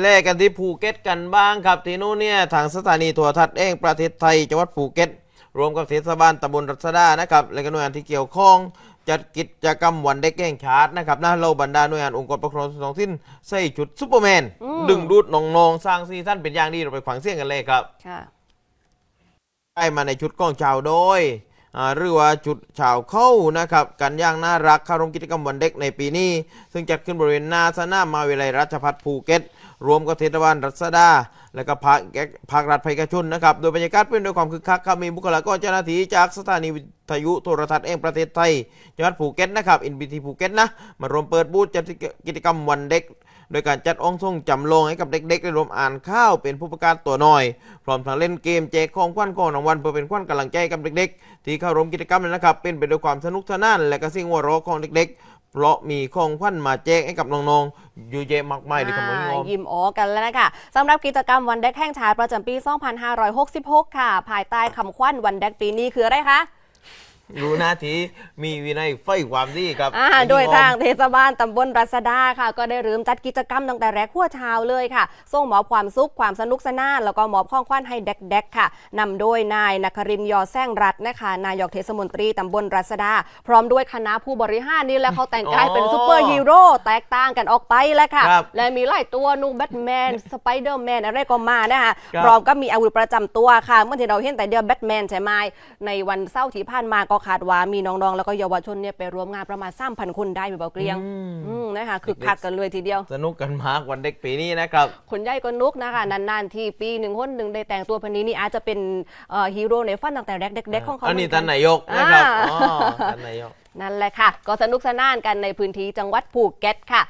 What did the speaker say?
แลกกันที่ภูเก็ตกันบ้างครับ ที่นู้นเนี่ยทางสถานีโทรทัศน์เองประเทศไทยจังหวัดภูเก็ต รวมกับเทศบาลตำบลรัศดานะครับและก็หน่วยงานที่เกี่ยวข้องจัดกิจกรรมวันเด็กแห่งชาตินะครับนะเราบรรดาหน่วยงานองค์กรปกครองส่วนท้องถิ่นใส่ชุดซูเปอร์แมนอืมดึงดูดน้องๆ สร้างซีซั่นเป็นอย่างดีเราไปฟังเสียงกันเลยครับค่ะได้มาในชุดกล้องชาวโดยอ่า หรือว่าจุดชาวเข้านะครับกันอย่างน่ารักเข้าร่วมกิจกรรมวันเด็กในปีนี้ ซึ่งจัดขึ้นบริเวณหน้าสนามมาวิทยาลัยราชพัฒภูเก็ต รวมกับเทศบาลรัศดา และก็ภาคแกภาครัฐภาคเอกชนนะครับ โดยบรรยากาศเป็นด้วยความคึกคักครับมีบุคลากรเจ้าหน้าที่จากสถานีวิทยุโทรทัศน์แห่งประเทศไทยจังหวัดภูเก็ตนะครับอินบีทีภูเก็ตนะมารวมเปิดบูธจัดกิจกรรมวันเด็กโดยการจัดองค์ทรงจำลองให้กับเด็กๆได้รวมอ่านข้าวเป็นผู้ประกาศตัวน้อย พร้อมทั้งเล่นเกมแจกของขวัญของรางวัลเพื่อเป็นขวัญกำลังใจกับเด็กๆ ที่เข้าร่วมกิจกรรมนั้นนะครับ เป็นไปด้วยความสนุกสนานและก็สิ่งหัวเราะของเด็กๆ เพราะมีของขวัญมาแจกให้กับน้องๆอยู่เยอะมากมายเลยครับน้องอ่าๆยิ้มอ๋อกันแล้วนะคะสำหรับกิจกรรมวันเด็กแห่งชาติประจำปี 2566 ค่ะ ภายใต้คำขวัญวันเด็กปีนี้คืออะไรคะ รู้หน้าที่มีวินัยไฟความดีครับอ่าโดยทางเทศบาลตำบลรัศดาค่ะ ก็ได้เริ่มจัดกิจกรรมตั้งแต่แรกหัวเช้าเลยค่ะ ส่งมอบความสุขความสนุกสนาน แล้วก็มอบข้องขวัญให้เด็กๆค่ะนำโดยนายนครินทร์ยอแซงรัตน์นะคะ นายกเทศมนตรีตำบลรัศดา พร้อมด้วยคณะผู้บริหารนี่แหละเขาแต่งกายเป็นซูเปอร์ฮีโร่แตกต่างกันออกไปแล้วค่ะ ครับและมีหลายตัวนูแบทแมนสไปเดอร์แมนอะไรก็มานะคะครับ พร้อมก็มีอาวุธประจำตัวค่ะเมื่อที่เราเห็นแต่เดียวแบทแมนใช่ไหมในวันเสาร์ที่ผ่านมาก็คาดว่ามีน้องๆ แล้วก็เยาวชนเนี่ยไปร่วมงานประมาณ3,000 คนได้มีเบาเกลียงอืมอืมนะคะคือคักกันเลยทีเดียว สนุกกันมากวันเด็กปีนี้นะครับคนใหญ่ก็นุกนะคะนานๆ ที่ปีหนึ่งคนหนึ่งได้แต่งตัวพันนี้นี่อาจจะเป็นเอ่อฮีโร่ในฝันตั้งแต่เด็กๆของเขาอันนี้เหมืท่านกันายกนะครับอ่าอ๋อท่านนายกนั่นแหละค่ะ ก็สนุกสนานกันในพื้นที่จังหวัดภูเก็ตค่ะ